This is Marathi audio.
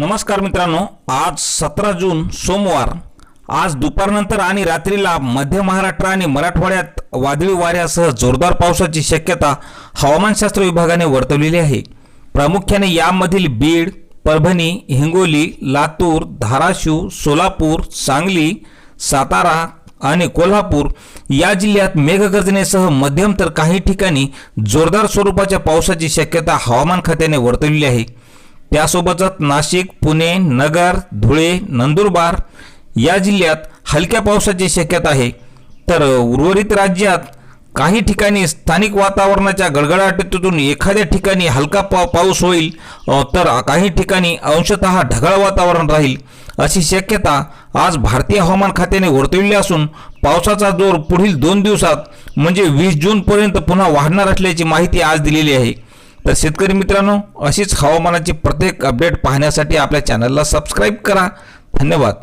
नमस्कार मित्रांनो आज सतरा जून सोमवार. आज दुपारनंतर आणि रात्रीला मध्य महाराष्ट्र आणि मराठवाड्यात वादळी वाऱ्यासह जोरदार पावसाची शक्यता हवामानशास्त्र विभागाने वर्तवलेली आहे. प्रामुख्याने यामधील बीड परभणी हिंगोली लातूर धाराशिव सोलापूर सांगली सातारा आणि कोल्हापूर या जिल्ह्यात मेघगर्जनेसह मध्यम तर काही ठिकाणी जोरदार स्वरूपाच्या पावसाची शक्यता हवामान खात्याने वर्तवलेली आहे. त्यासोबतच नाशिक पुणे नगर धुळे नंदुरबार या जिल्ह्यात हलक्या पावसाची शक्यता आहे. तर उर्वरित राज्यात काही ठिकाणी स्थानिक वातावरणाच्या गडगडाटातून एखाद्या ठिकाणी हलका पा पाऊस होईल तर काही ठिकाणी अंशतः ढगाळ वातावरण राहील अशी शक्यता आज भारतीय हवामान खात्याने वर्तविली असून पावसाचा जोर पुढील दोन दिवसात म्हणजे वीस जूनपर्यंत पुन्हा वाढणार असल्याची माहिती आज दिलेली आहे. तर शेतकरी मित्रांनो अशीच हवामानाची प्रत्येक अपडेट पाहण्यासाठी आपल्या चॅनलला सबस्क्राईब करा. धन्यवाद.